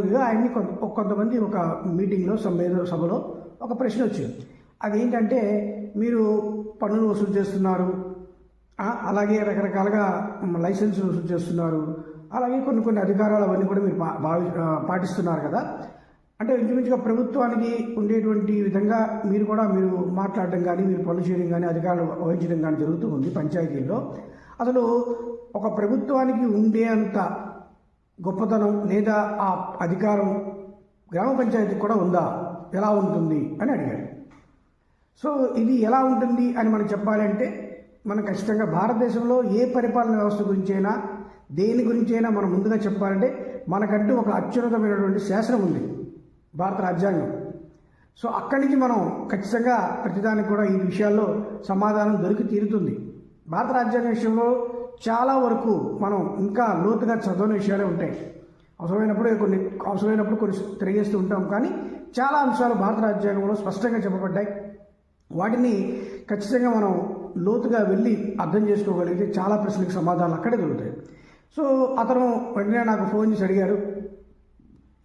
ఉద్యోగిగా ఆయన్ని కొంత కొంతమంది ఒక మీటింగ్లో సభ సభలో ఒక ప్రశ్న వచ్చింది. అదేంటంటే మీరు పన్నులు వసూలు చేస్తున్నారు. అలాగే రకరకాలుగా లైసెన్స్ వసూలు చేస్తున్నారు. అలాగే కొన్ని కొన్ని అధికారాలు అవన్నీ కూడా మీరు భావి పాటిస్తున్నారు కదా. అంటే ఇంచుమించుగా ప్రభుత్వానికి ఉండేటువంటి విధంగా మీరు కూడా మీరు మాట్లాడడం కానీ మీరు పనులు చేయడం కానీ అధికారులు వహించడం కానీ జరుగుతూ ఉంది పంచాయతీల్లో. అసలు ఒక ప్రభుత్వానికి ఉండే అంత గొప్పతనం లేదా ఆ అధికారం గ్రామ పంచాయతీకి కూడా ఉందా? ఎలా ఉంటుంది? అని అడిగాడు. సో ఇది ఎలా ఉంటుంది అని మనం చెప్పాలంటే మనం ఖచ్చితంగా భారతదేశంలో ఏ పరిపాలన వ్యవస్థ గురించైనా దేని గురించైనా మనం ముందుగా చెప్పాలంటే మనకంటూ ఒక అత్యున్నతమైనటువంటి శాసనం ఉంది భారత రాజ్యాంగం. సో అక్కడి నుంచి మనం ఖచ్చితంగా ప్రతిదానికి కూడా ఈ విషయాల్లో సమాధానం దొరికి తీరుతుంది. భారత రాజ్యాంగ విషయంలో చాలా వరకు మనం ఇంకా లోతుగా చదవని విషయాలే ఉంటాయి. అవసరమైనప్పుడు కొన్ని అవసరమైనప్పుడు కొన్ని తెలియజేస్తూ ఉంటాం. కానీ చాలా అంశాలు భారత రాజ్యాంగంలో స్పష్టంగా చెప్పబడ్డాయి. వాటిని ఖచ్చితంగా మనం లోతుగా వెళ్ళి అర్థం చేసుకోగలిగితే చాలా ప్రశ్నలకు సమాధానాలు అక్కడే దొరుకుతాయి. సో అతను వెంటనే నాకు ఫోన్ చేసి అడిగారు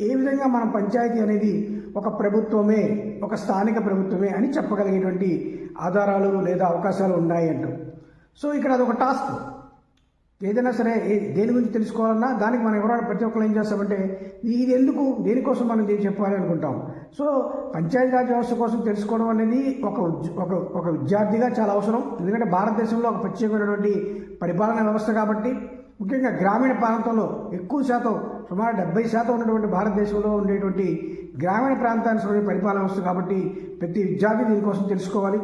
ఏ విధంగా మన పంచాయతీ అనేది ఒక ప్రభుత్వమే ఒక స్థానిక ప్రభుత్వమే అని చెప్పగలిగేటువంటి ఆధారాలు లేదా అవకాశాలు ఉన్నాయి సో ఇక్కడ అదొక టాస్క్. ఏదైనా సరే దేని గురించి తెలుసుకోవాలన్నా దానికి మనం ఎవరైనా ప్రతి ఒక్కరు ఏం చేస్తామంటే ఇది ఎందుకు దేనికోసం మనం దీన్ని చెప్పాలి అనుకుంటాం. సో పంచాయతీరాజ్ వ్యవస్థ కోసం తెలుసుకోవడం అనేది ఒక ఒక ఒక విద్యార్థిగా చాలా అవసరం. ఎందుకంటే భారతదేశంలో ఒక ప్రత్యేకమైనటువంటి పరిపాలన వ్యవస్థ కాబట్టి ముఖ్యంగా గ్రామీణ ప్రాంతంలో ఎక్కువ శాతం సుమారు డెబ్బై శాతం ఉన్నటువంటి భారతదేశంలో ఉండేటువంటి గ్రామీణ ప్రాంతానికి సంబంధించిన పరిపాలన వ్యవస్థ కాబట్టి ప్రతి విద్యార్థి దీనికోసం తెలుసుకోవాలి.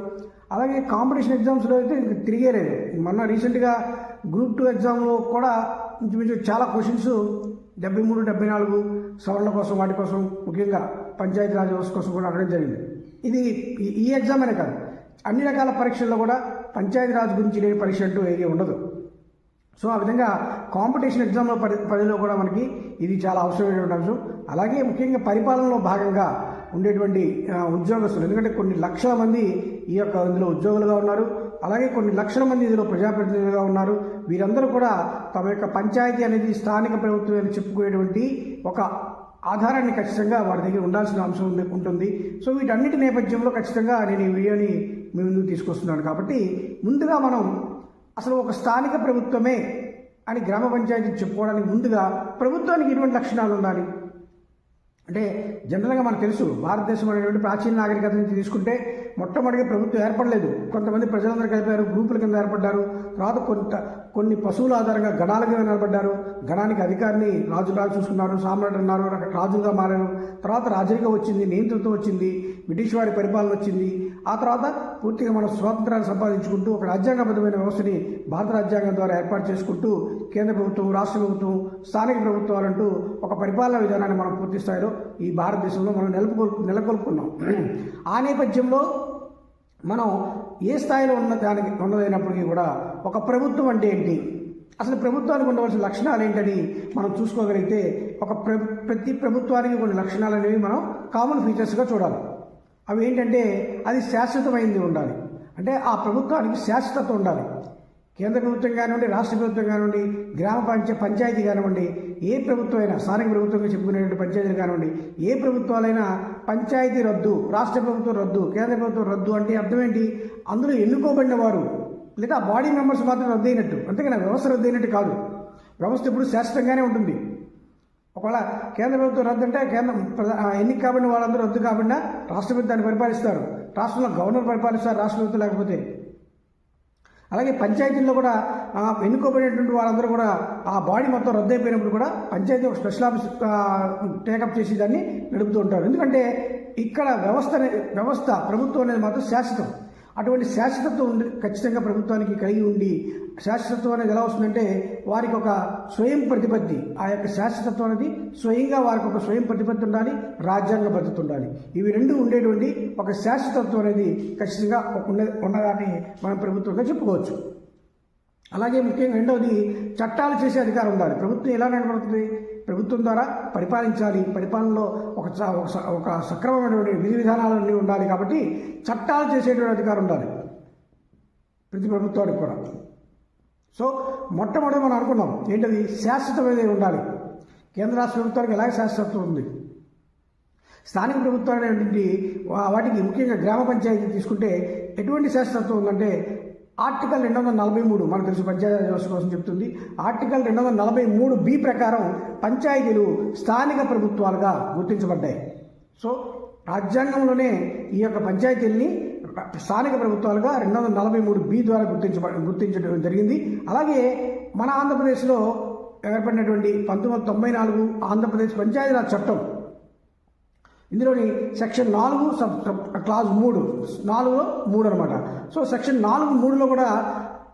అలాగే కాంపిటీషన్ ఎగ్జామ్స్లో అయితే ఇంక తిరిగే లేదు మొన్న రీసెంట్గా గ్రూప్ టూ ఎగ్జామ్లో కూడా ఇంచుమించు చాలా క్వశ్చన్స్ డెబ్బై మూడు డెబ్బై నాలుగు సవరణ కోసం వాటి కోసం ముఖ్యంగా పంచాయతీ రాజ్ వ్యవస్థ కోసం కూడా అడగడం జరిగింది. ఇది ఈ- ఈ ఎగ్జామ్ అనే కాదు. అన్ని రకాల పరీక్షల్లో కూడా పంచాయతీ రాజ్ గురించి లేని పరీక్ష అంటూ ఏది ఉండదు. సో ఆ విధంగా కాంపిటీషన్ ఎగ్జామ్లో పరి పరిధిలో కూడా మనకి ఇది చాలా అవసరమైనటువంటి అంశం. అలాగే ముఖ్యంగా పరిపాలనలో భాగంగా ఉండేటువంటి ఉద్యోగస్తులు. ఎందుకంటే కొన్ని లక్షల మంది ఈ యొక్క ఇందులో ఉద్యోగులుగా ఉన్నారు. అలాగే కొన్ని లక్షల మంది ఇందులో ప్రజాప్రతినిధులుగా ఉన్నారు. వీరందరూ కూడా తమ యొక్క పంచాయతీ అనేది స్థానిక ప్రభుత్వం అని చెప్పుకునేటువంటి ఒక ఆధారాన్ని ఖచ్చితంగా వారి దగ్గర ఉండాల్సిన అంశం ఉంది- ఉంటుంది. సో వీటన్నిటి నేపథ్యంలో ఖచ్చితంగా నేను ఈ వీడియోని మీ ముందుకు తీసుకొస్తున్నాను. కాబట్టి ముందుగా మనం అసలు ఒక స్థానిక ప్రభుత్వమే అని గ్రామ పంచాయతీ చెప్పుకోవడానికి ముందుగా ప్రభుత్వానికి ఎటువంటి లక్షణాలు ఉండాలి? అంటే జనరల్గా మనకు తెలుసు భారతదేశం అనేటువంటి ప్రాచీన నాగరికత నుంచి తీసుకుంటే మొట్టమొదటిగా ప్రభుత్వం ఏర్పడలేదు. కొంతమంది ప్రజలందరూ కలిపారు గ్రూపుల కింద ఏర్పడ్డారు. తర్వాత కొంత కొన్ని పశువుల ఆధారంగా గణాల కింద నిలబడ్డారు. గణానికి అధికారిని రాజులా చూసుకున్నారు సామ్రాట్ అన్నారు రాజుగా మారారు. తర్వాత రాజరికం వచ్చింది నియంత్రితం వచ్చింది బ్రిటిష్ వారి పరిపాలన వచ్చింది. ఆ తర్వాత పూర్తిగా మన స్వాతంత్రాన్ని సంపాదించుకుంటూ ఒక రాజ్యాంగబద్ధమైన వ్యవస్థని భారత రాజ్యాంగం ద్వారా ఏర్పాటు చేసుకుంటూ కేంద్ర ప్రభుత్వం రాష్ట్ర ప్రభుత్వం స్థానిక ప్రభుత్వాలంటూ ఒక పరిపాలనా విధానాన్ని మనం పూర్తి స్థాయిలో ఈ భారతదేశంలో మనం నెలకొల్ నెలకొల్పుకున్నాం. ఆ నేపథ్యంలో మనం ఏ స్థాయిలో ఉన్న దానికి ఉన్నదైనప్పటికీ కూడా ఒక ప్రభుత్వం అంటే ఏంటి? అసలు ప్రభుత్వానికి ఉండవలసిన లక్షణాలు ఏంటని మనం చూసుకోగలిగితే ఒక ప్ర ప్రతి ప్రభుత్వానికి కొన్ని లక్షణాలు అనేవి మనం కామన్ ఫీచర్స్గా చూడాలి. అవి ఏంటంటే అది శాశ్వతమైంది ఉండాలి. అంటే ఆ ప్రభుత్వానికి శాశ్వతత ఉండాలి. కేంద్ర ప్రభుత్వం కానివ్వండి రాష్ట్ర ప్రభుత్వం కానివ్వండి గ్రామ పంచ పంచాయతీ కానివ్వండి ఏ ప్రభుత్వం అయినా స్థానిక ప్రభుత్వంగా చెప్పుకునేటువంటి పంచాయతీలు కానివ్వండి ఏ ప్రభుత్వాలైనా పంచాయతీ రద్దు రాష్ట్ర ప్రభుత్వం రద్దు కేంద్ర ప్రభుత్వం రద్దు అంటే అర్థం ఏంటి అందులో ఎన్నుకోబడిన వారు. లేదా బాడీ మెంబర్స్ మాత్రం రద్దు అయినట్టు అంతేగాని వ్యవస్థ రద్దు అయినట్టు కాదు. వ్యవస్థ ఇప్పుడు శాశ్వతంగానే ఉంటుంది. ఒకవేళ కేంద్ర ప్రభుత్వం రద్దు అంటే కేంద్రం ఎన్నిక కాబట్టి వాళ్ళందరూ రద్దు కాబట్టి రాష్ట్ర ప్రభుత్వాన్ని పరిపాలిస్తారు. రాష్ట్రంలో గవర్నర్ పరిపాలిస్తారు రాష్ట్ర ప్రభుత్వం లేకపోతే. అలాగే పంచాయతీల్లో కూడా ఎన్నుకోబడినటువంటి వాళ్ళందరూ కూడా ఆ బాడీ మొత్తం రద్దు అయిపోయినప్పుడు కూడా పంచాయతీ ఒక స్పెషల్ ఆఫీస్ టేకప్ చేసి దాన్ని నడుపుతూ ఉంటారు. ఎందుకంటే ఇక్కడ వ్యవస్థ వ్యవస్థ ప్రభుత్వం అనేది మాత్రం శాశ్వతం. అటువంటి శాశ్వతత్వం ఉండి ఖచ్చితంగా ప్రభుత్వానికి కలిగి ఉండి శాశ్వతత్వం అనేది ఎలా వస్తుందంటే వారికి ఒక స్వయం ప్రతిపత్తి. ఆ యొక్క శాశ్వతత్వం అనేది స్వయంగా వారికి ఒక స్వయం ప్రతిపత్తి ఉండాలి రాజ్యాంగ భద్రత ఉండాలి. ఇవి రెండు ఉండేటువంటి ఒక శాశ్వతత్వం అనేది ఖచ్చితంగా ఉండే ఉన్నదాన్ని మనం ప్రభుత్వంగా చెప్పుకోవచ్చు. అలాగే ముఖ్యంగా రెండవది చట్టాలు చేసే అధికారం ఉండాలి. ప్రభుత్వం ఎలా నడపడుతుంది ప్రభుత్వం ద్వారా పరిపాలించాలి. పరిపాలనలో ఒక స- ఒక స- ఒక సక్రమమైనటువంటి విధి విధానాలన్నీ ఉండాలి కాబట్టి చట్టాలు చేసేటువంటి అధికారం ఉండాలి. ప్రతి ప్రభుత్వానికి కూడా. సో మొట్టమొదటి మనం అనుకున్నాం ఏంటది? శాశ్వతమైనది ఉండాలి. కేంద్ర రాష్ట్ర ప్రభుత్వానికి ఎలాగ శాశ్వతం ఉంది? స్థానిక ప్రభుత్వాలు అనేటువంటి వాటికి ముఖ్యంగా గ్రామ పంచాయతీ తీసుకుంటే ఎటువంటి శాస్త్రత్వం ఉందంటే ఆర్టికల్ రెండు వందల నలభై మూడు మనకు తెలుసు పంచాయతీ వ్యవస్థ కోసం చెప్తుంది. ఆర్టికల్ రెండు వందల నలభై మూడు బి ప్రకారం పంచాయతీలు స్థానిక ప్రభుత్వాలుగా గుర్తించబడ్డాయి. సో రాజ్యాంగంలోనే ఈ యొక్క పంచాయతీల్ని స్థానిక ప్రభుత్వాలుగా రెండు వందల నలభై మూడు బి ద్వారా గుర్తించబ గుర్తించడం జరిగింది. అలాగే మన ఆంధ్రప్రదేశ్లో ఏర్పడినటువంటి పంతొమ్మిది వందల తొంభై నాలుగు ఆంధ్రప్రదేశ్ పంచాయతీరాజ్ చట్టం. ఇందులోని సెక్షన్ నాలుగు సబ్ క్లాజ్ మూడు నాలుగులో మూడు అనమాట సో సెక్షన్ నాలుగు మూడులో కూడా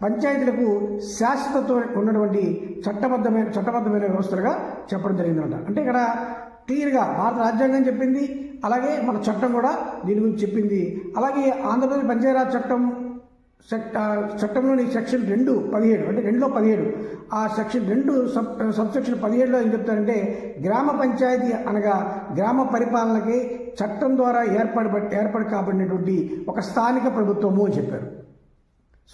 పంచాయతీలకు శాశ్వతత్వం ఉన్నటువంటి చట్టబద్ధమైన చట్టబద్ధమైన వ్యవస్థలుగా చెప్పడం జరిగిందన్నమాట. అంటే ఇక్కడ క్లియర్గా భారత రాజ్యాంగం చెప్పింది అలాగే మన చట్టం కూడా దీని గురించి చెప్పింది. అలాగే ఆంధ్రప్రదేశ్ పంచాయతీరాజ్ చట్టం చట్టంలోని సెక్షన్ రెండు పదిహేడు అంటే రెండులో పదిహేడు. ఆ సెక్షన్ రెండు సబ్ సబ్ సెక్షన్ పదిహేడులో ఏం చెప్తారంటే గ్రామ పంచాయతీ అనగా గ్రామ పరిపాలనకి చట్టం ద్వారా ఏర్పడి ఏర్పడి కాబడినటువంటి ఒక స్థానిక ప్రభుత్వము అని చెప్పారు.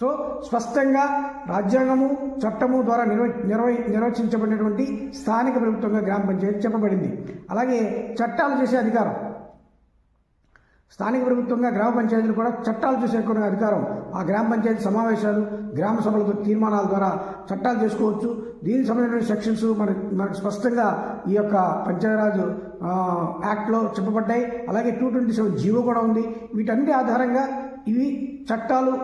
సో స్పష్టంగా రాజ్యాంగము చట్టము ద్వారా నిర్వ నిర్వ నిర్వచించబడినటువంటి స్థానిక ప్రభుత్వంగా గ్రామ పంచాయతీ చెప్పబడింది. అలాగే చట్టాలు చేసే అధికారం. స్థానిక ప్రభుత్వంగా గ్రామ పంచాయతీలు కూడా చట్టాలు చేసేకునే అధికారం. ఆ గ్రామ పంచాయతీ సమావేశాలు గ్రామ సభలతో తీర్మానాల ద్వారా చట్టాలు చేసుకోవచ్చు. దీనికి సంబంధించిన సెక్షన్స్ మనకి మనకు స్పష్టంగా ఈ యొక్క పంచాయతీరాజ్ యాక్ట్లో చెప్పబడ్డాయి. అలాగే టూ ట్వంటీ సెవెన్ జీవో కూడా ఉంది. వీటన్నిటి ఆధారంగా ఇవి చట్టాలు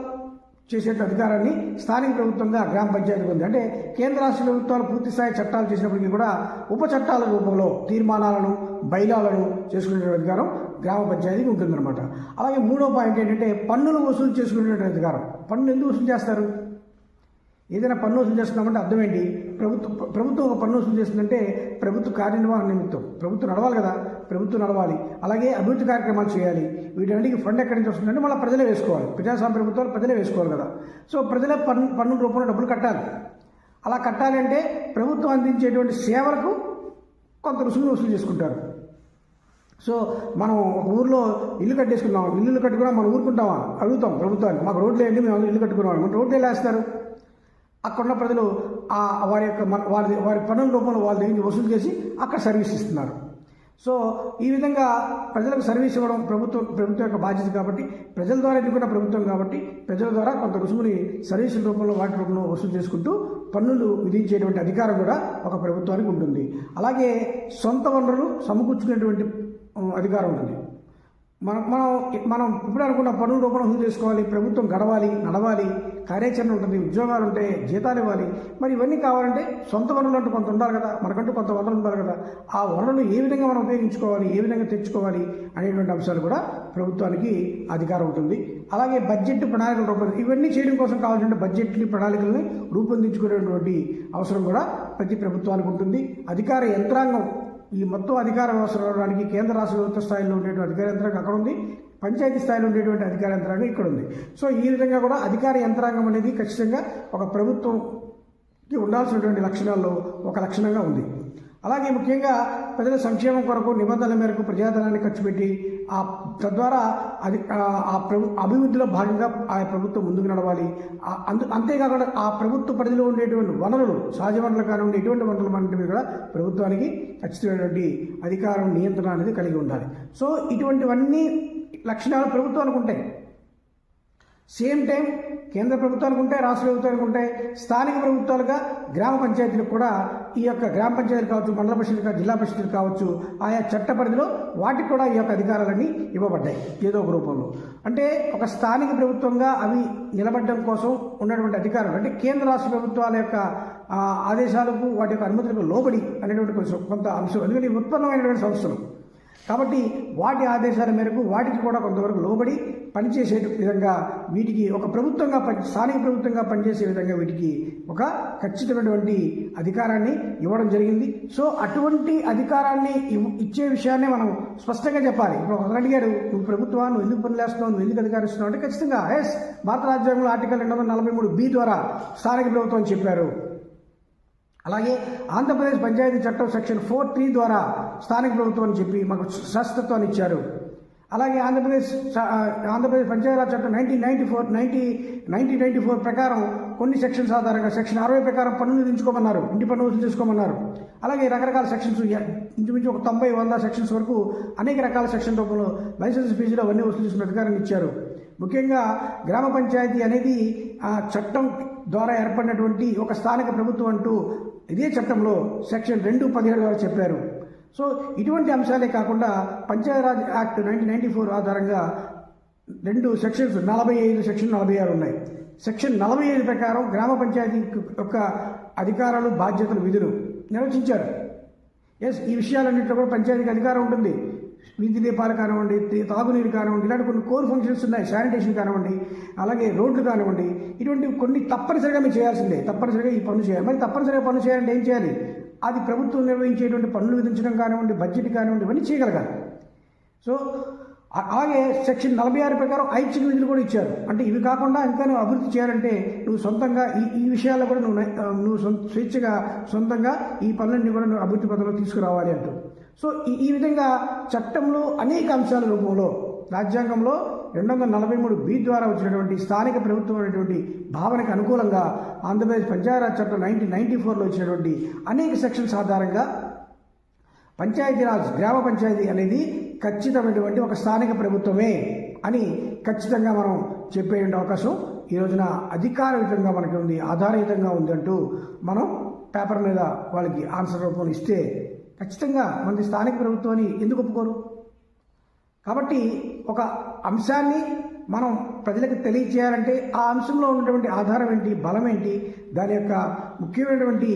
చేసే అధికారాన్ని స్థానిక ప్రభుత్వంగా గ్రామ పంచాయతీకి ఉంది. అంటే కేంద్ర రాష్ట్ర ప్రభుత్వాలు పూర్తిస్థాయి చట్టాలు చేసినప్పటికీ కూడా ఉప చట్టాల రూపంలో తీర్మానాలను బైలాలను చేసుకునే అధికారం గ్రామ పంచాయతీకి ఉంటుందన్నమాట. అలాగే మూడో పాయింట్ ఏంటంటే పన్నులు వసూలు చేసుకునే అధికారం. పన్నులు ఎందుకు వసూలు చేస్తారు? ఏదైనా పన్ను వసూలు చేస్తున్నామంటే అర్థం ఏంటి? ప్రభుత్వం ప్రభుత్వం ఒక పన్ను వసూలు చేస్తుందంటే ప్రభుత్వ కార్యనిర్వహణ నిమిత్తం. ప్రభుత్వం నడవాలి కదా? ప్రభుత్వం నడవాలి. అలాగే అభివృద్ధి కార్యక్రమాలు చేయాలి. వీటన్నిటికి ఫండ్ ఎక్కడి నుంచి వస్తుందంటే మళ్ళీ ప్రజలే వేసుకోవాలి. ప్రజాస్వామ్య ప్రభుత్వాలు ప్రజలే వేసుకోవాలి కదా. సో ప్రజలే పన్ను పన్ను రూపంలో డబ్బులు కట్టాలి. అలా కట్టాలి అంటే ప్రభుత్వం అందించేటువంటి సేవలకు కొంత రుసుములు వసూలు చేసుకుంటారు. సో మనం ఒక ఊర్లో ఇల్లు కట్టేసుకున్నాం ఇల్లు కట్టుకున్నా మనం ఊరుకుంటామా? అడుగుతాం ప్రభుత్వాన్ని. మాకు రోడ్లు ఏంటి మేము ఇల్లు కట్టుకున్నాం మన రోడ్లు ఎలా వేస్తారు? అక్కడున్న ప్రజలు ఆ వారి యొక్క వారి వారి పన్నుల రూపంలో వాళ్ళ దగ్గర వసూలు చేసి అక్కడ సర్వీస్ ఇస్తున్నారు. సో ఈ విధంగా ప్రజలకు సర్వీస్ ఇవ్వడం ప్రభుత్వం ప్రభుత్వం యొక్క బాధ్యత కాబట్టి ప్రజల ద్వారా ఎన్నుకున్న ప్రభుత్వం కాబట్టి ప్రజల ద్వారా కొంత రుసుముని సర్వీసుల రూపంలో వాటి రూపంలో వసూలు చేసుకుంటూ పన్నులు విధించేటువంటి అధికారం కూడా ఒక ప్రభుత్వానికి ఉంటుంది. అలాగే సొంత వనరులు సమకూర్చుకునేటువంటి అధికారం ఉంటుంది. మనం మనం మనం ఇప్పుడు అనుకున్న పన్నుల రూపంలో వసూలు చేసుకోవాలి ప్రభుత్వం గడవాలి నడవాలి కార్యాచరణ ఉంటుంది ఉద్యోగాలు ఉంటాయి జీతాలు ఇవ్వాలి. మరి ఇవన్నీ కావాలంటే సొంత వనరులు అంటూ కొంత ఉండాలి కదా. మనకంటూ కొంత వనరులు ఉండాలి కదా. ఆ వనరులు ఏ విధంగా మనం ఉపయోగించుకోవాలి ఏ విధంగా తెచ్చుకోవాలి అనేటువంటి అంశాలు కూడా ప్రభుత్వానికి అధికారం ఉంటుంది. అలాగే బడ్జెట్ ప్రణాళికలు రూపొంది ఇవన్నీ చేయడం కోసం కావాల్సిన బడ్జెట్ని ప్రణాళికల్ని రూపొందించుకునేటువంటి అవసరం కూడా ప్రతి ప్రభుత్వానికి ఉంటుంది. అధికార యంత్రాంగం ఈ మొత్తం అధికార వ్యవస్థ రావడానికి కేంద్ర రాష్ట్ర ప్రభుత్వ స్థాయిలో ఉండేటువంటి అధికార యంత్రాంగం అక్కడ ఉంది. పంచాయతీ స్థాయిలో ఉండేటువంటి అధికార యంత్రాంగం ఇక్కడ ఉంది సో ఈ విధంగా కూడా అధికార యంత్రాంగం అనేది ఖచ్చితంగా ఒక ప్రభుత్వంకి ఉండాల్సినటువంటి లక్షణాల్లో ఒక లక్షణంగా ఉంది. అలాగే ముఖ్యంగా ప్రజల సంక్షేమం కొరకు నిబంధనల మేరకు ప్రజాధనాన్ని ఖర్చు పెట్టి ఆ తద్వారా అది ఆ- ప్రభు అభివృద్ధిలో భాగంగా ఆ ప్రభుత్వం ముందుకు నడవాలి. అందు అంతేకాకుండా ఆ ప్రభుత్వ పరిధిలో ఉండేటువంటి వనరులు సహజ వనరులు కానివ్వండి ఎటువంటి వనరులు అన్నింటి కూడా ప్రభుత్వానికి ఖచ్చితమైనటువంటి అధికారం నియంత్రణ అనేది కలిగి ఉండాలి. సో ఇటువంటివన్నీ లక్షణాలు ప్రభుత్వానికి ఉంటాయి సేమ్ టైం కేంద్ర ప్రభుత్వానికి ఉంటాయి రాష్ట్ర ప్రభుత్వానికి ఉంటాయి స్థానిక ప్రభుత్వాలుగా గ్రామ పంచాయతీలకు కూడా ఈ యొక్క గ్రామ పంచాయతీలు కావచ్చు మండల పరిషత్లు కావచ్చు జిల్లా పరిషత్లు కావచ్చు ఆయా చట్ట పరిధిలో వాటికి కూడా ఈ యొక్క అధికారాలన్నీ ఇవ్వబడ్డాయి. ఏదో ఒక రూపంలో. అంటే ఒక స్థానిక ప్రభుత్వంగా అవి నిలబడడం కోసం ఉన్నటువంటి అధికారులు అంటే కేంద్ర రాష్ట్ర ప్రభుత్వాల యొక్క ఆదేశాలకు వాటి యొక్క అనుమతులకు లోబడి అనేటువంటి కొంత అంశం. ఎందుకంటే ఉత్పన్నమైనటువంటి సంస్థలు. కాబట్టి వాటి ఆదేశాల మేరకు వాటికి కూడా కొంతవరకు లోబడి పనిచేసే విధంగా వీటికి ఒక ప్రభుత్వంగా పని స్థానిక ప్రభుత్వంగా పనిచేసే విధంగా వీటికి ఒక ఖచ్చితమైనటువంటి అధికారాన్ని ఇవ్వడం జరిగింది. సో అటువంటి అధికారాన్ని ఇచ్చే విషయాన్ని మనం స్పష్టంగా చెప్పాలి. ఇప్పుడు ఒకరు అడిగారు నువ్వు ప్రభుత్వాన్ని నువ్వు ఎందుకు పనిచేస్తున్నావు నువ్వు ఎందుకు అధికారిస్తున్నావు? అంటే ఖచ్చితంగా ఎస్ భారత రాజ్యాంగంలో ఆర్టికల్ రెండు వందల నలభై మూడు బి ద్వారా స్థానిక ప్రభుత్వం చెప్పారు. అలాగే ఆంధ్రప్రదేశ్ పంచాయతీ చట్టం సెక్షన్ ఫోర్ త్రీ ద్వారా స్థానిక ప్రభుత్వం అని చెప్పి మాకు శస్త్రత్వాన్ని ఇచ్చారు. అలాగే ఆంధ్రప్రదేశ్ ఆంధ్రప్రదేశ్ పంచాయతీరాజ్ చట్టం nineteen ninety four ninety nineteen ninety four ప్రకారం కొన్ని సెక్షన్స్ ఆధారంగా సెక్షన్ అరవై ప్రకారం పన్నులు దించుకోమన్నారు ఇంటి పన్ను వసూలు చేసుకోమన్నారు. అలాగే రకరకాల సెక్షన్స్ ఇంచుమించు ఒక తొంభై వంద సెక్షన్స్ వరకు అనేక రకాల సెక్షన్ రూపంలో లైసెన్స్ ఫీజులు అవన్నీ వసూలు చేసిన అధికారాన్ని ఇచ్చారు. ముఖ్యంగా గ్రామ పంచాయతీ అనేది ఆ చట్టం ద్వారా ఏర్పడినటువంటి ఒక స్థానిక ప్రభుత్వం అంటూ ఇదే చట్టంలో సెక్షన్ రెండు పదిహేడు ద్వారా చెప్పారు. సో ఇటువంటి అంశాలే కాకుండా Panchayat Raj act nineteen ninety four ఆధారంగా రెండు సెక్షన్స్ నలభై ఐదు సెక్షన్ నలభై ఆరు ఉన్నాయి. సెక్షన్ నలభై ఐదు ప్రకారం గ్రామ పంచాయతీ యొక్క అధికారాలు బాధ్యతలు విధులు నిర్వచించారు. ఎస్ ఈ విషయాలన్నింటిలో కూడా పంచాయతీకి అధికారం ఉంటుంది. వీధి దీపాలు కానివ్వండి తాగునీరు కానివ్వండి ఇలాంటి కొన్ని కోర్ ఫంక్షన్స్ ఉన్నాయి శానిటేషన్ కానివ్వండి అలాగే రోడ్లు కానివ్వండి ఇటువంటి కొన్ని తప్పనిసరిగా మీరు చేయాల్సిందే తప్పనిసరిగా ఈ పనులు చేయాలి. మరి తప్పనిసరిగా పనులు చేయాలంటే ఏం చేయాలి? అది ప్రభుత్వం నిర్వహించేటువంటి పన్నులు విధించడం కానివ్వండి బడ్జెట్ కానివ్వండి ఇవన్నీ చేయగలగాలి. సో అలాగే సెక్షన్ నలభై ఆరు ప్రకారం ఐచ్ఛిక విధులు కూడా ఇచ్చారు. అంటే ఇవి కాకుండా ఇంకా నువ్వు అభివృద్ధి చేయాలంటే నువ్వు సొంతంగా ఈ ఈ విషయాల్లో కూడా నువ్వు నువ్వు సొంత స్వేచ్ఛగా సొంతంగా ఈ పనులన్నీ కూడా నువ్వు అభివృద్ధి పథంలో తీసుకురావాలి అంటూ. సో ఈ ఈ విధంగా చట్టంలో అనేక అంశాల రూపంలో రాజ్యాంగంలో రెండు వందల నలభై మూడు బి ద్వారా వచ్చినటువంటి స్థానిక ప్రభుత్వం అనేటువంటి భావనకు అనుకూలంగా ఆంధ్రప్రదేశ్ పంచాయతీరాజ్ చట్టం నైన్టీన్ నైన్టీ ఫోర్లో వచ్చినటువంటి అనేక సెక్షన్స్ ఆధారంగా పంచాయతీరాజ్ గ్రామ పంచాయతీ అనేది ఖచ్చితమైనటువంటి ఒక స్థానిక ప్రభుత్వమే అని ఖచ్చితంగా మనం చెప్పే అవకాశం ఈ రోజున అధికారయుతంగా మనకి ఉంది ఆధారయుతంగా ఉందంటూ మనం పేపర్ మీద వాళ్ళకి ఆన్సర్ రూపంలో ఇస్తే ఖచ్చితంగా మనది స్థానిక ప్రభుత్వాన్ని ఎందుకు ఒప్పుకోరు? కాబట్టి ఒక అంశాన్ని మనం ప్రజలకు తెలియచేయాలంటే ఆ అంశంలో ఉన్నటువంటి ఆధారం ఏంటి బలం ఏంటి దాని యొక్క ముఖ్యమైనటువంటి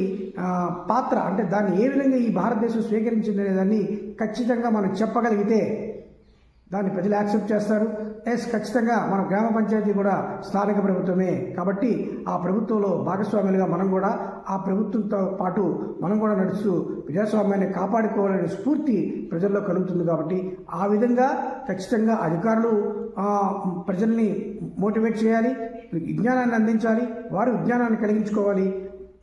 పాత్ర అంటే దాన్ని ఏ విధంగా ఈ భారతదేశం స్వీకరించింది అనే దాన్ని ఖచ్చితంగా మనం చెప్పగలిగితే దాన్ని ప్రజలు యాక్సెప్ట్ చేస్తారు. ఎస్ ఖచ్చితంగా మన గ్రామ పంచాయతీ కూడా స్థానిక ప్రభుత్వమే. కాబట్టి ఆ ప్రభుత్వంలో భాగస్వాములుగా మనం కూడా ఆ ప్రభుత్వంతో పాటు మనం కూడా నడుస్తూ ప్రజాస్వామ్యాన్ని కాపాడుకోవాలనే స్ఫూర్తి ప్రజల్లో కలుగుతుంది కాబట్టి ఆ విధంగా ఖచ్చితంగా అధికారులు ప్రజల్ని మోటివేట్ చేయాలి విజ్ఞానాన్ని అందించాలి వారు విజ్ఞానాన్ని కలిగించుకోవాలి.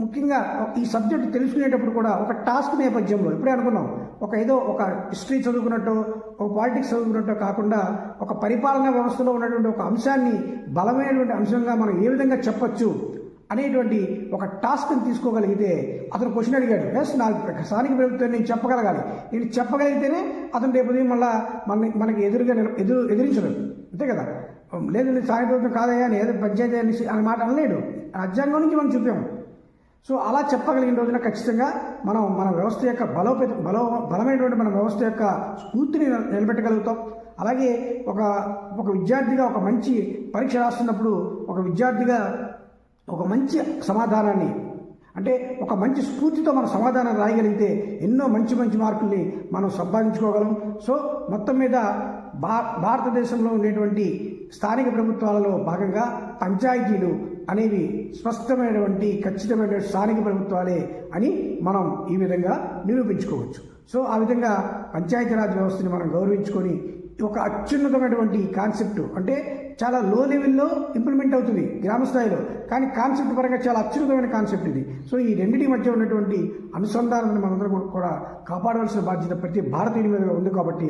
ముఖ్యంగా ఈ సబ్జెక్ట్ తెలుసుకునేటప్పుడు కూడా ఒక టాస్క్ నేపథ్యంలో ఇప్పుడే అనుకున్నాం ఒక ఏదో ఒక హిస్టరీ చదువుకున్నట్టు ఒక పాలిటిక్స్ చదువుకున్నట్టు కాకుండా ఒక పరిపాలనా వ్యవస్థలో ఉన్నటువంటి ఒక అంశాన్ని బలమైనటువంటి అంశంగా మనం ఏ విధంగా చెప్పచ్చు అనేటువంటి ఒక టాస్క్ని తీసుకోగలిగితే అతను క్వశ్చన్ అడిగాడు ఎస్ నా స్థానిక ప్రభుత్వం నేను చెప్పగలగాలి. నేను చెప్పగలిగితేనే అతను రేపు ఉదయం మళ్ళా మన మనకి ఎదురుగా ఎదురు ఎదిరించడు. అంతే కదా? లేదు నేను స్థానిక ప్రభుత్వం కాదయ్యా నేను ఏదో పంచాయతీ అనేసి అనే మాట అనలేడు. రాజ్యాంగం నుంచి మనం చూపాము సో అలా చెప్పగలిగిన రోజున ఖచ్చితంగా మనం మన వ్యవస్థ యొక్క బలోపేత బలో బలమైనటువంటి మన వ్యవస్థ యొక్క స్ఫూర్తిని నిలబెట్టగలుగుతాం. అలాగే ఒక ఒక విద్యార్థిగా ఒక మంచి పరీక్ష రాస్తున్నప్పుడు ఒక విద్యార్థిగా ఒక మంచి సమాధానాన్ని అంటే ఒక మంచి స్ఫూర్తితో మనం సమాధానం రాయగలిగితే ఎన్నో మంచి మంచి మార్కుల్ని మనం సంపాదించుకోగలం. సో మొత్తం మీద భా భారతదేశంలో ఉండేటువంటి స్థానిక ప్రభుత్వాలలో భాగంగా పంచాయతీలు అనేవి స్పష్టమైనటువంటి ఖచ్చితమైన స్థానిక ప్రభుత్వాలే అని మనం ఈ విధంగా నిరూపించుకోవచ్చు. సో ఆ విధంగా పంచాయతీరాజ్ వ్యవస్థని మనం గౌరవించుకొని ఒక అత్యున్నతమైనటువంటి కాన్సెప్ట్ అంటే చాలా లో లెవెల్లో ఇంప్లిమెంట్ అవుతుంది గ్రామ స్థాయిలో. కానీ కాన్సెప్ట్ పరంగా చాలా అత్యున్నతమైన కాన్సెప్ట్ ఇది. సో ఈ రెండింటి మధ్య ఉన్నటువంటి అనుసంధానాన్ని మనందరం కూడా కాపాడవలసిన బాధ్యత ప్రతి భారతీయుడి మీద ఉంది కాబట్టి